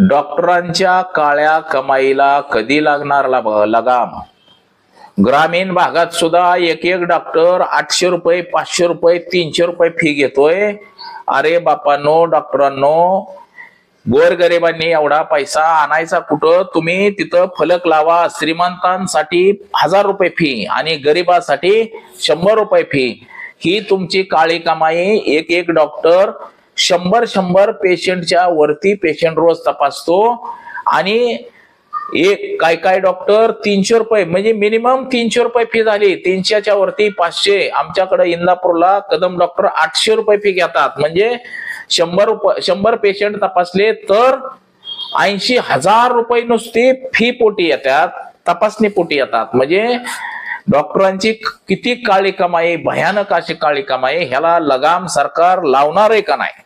डॉक्टरांच्या काळ्या कमाईला कधी लागणार लगाम? ग्रामीण भागात सुद्धा एक एक डॉक्टर आठशे रुपये पाचशे रुपये तीनशे रुपये फी घेतोय. अरे बापांनो डॉक्टरांनो गोरगरिबांनी एवढा पैसा आणायचा कुठं? तुम्ही तिथं फलक लावा. श्रीमंतांसाठी हजार रुपये फी आणि गरिबासाठी शंभर रुपये फी ही तुमची काळी कमाई एक एक डॉक्टर शंभर शंभर पेशंटच्या वरती पेशंट रोज तपासतो. आणि एक काय काय डॉक्टर तीनशे रुपये म्हणजे मिनिमम तीनशे रुपये फी झाली. तीनशेच्या वरती पाचशे. आमच्याकडे इंदापूरला कदम डॉक्टर आठशे रुपये फी घेतात. म्हणजे शंभर रुपये शंभर पेशंट तपासले तर ऐंशी हजार रुपये नुसती फी पोटी येतात तपासणी पोटी येतात. म्हणजे डॉक्टरांची किती काळी कमाई भयानक अशी काळी कमाई ह्याला लगाम सरकार लावणार आहे का नाही?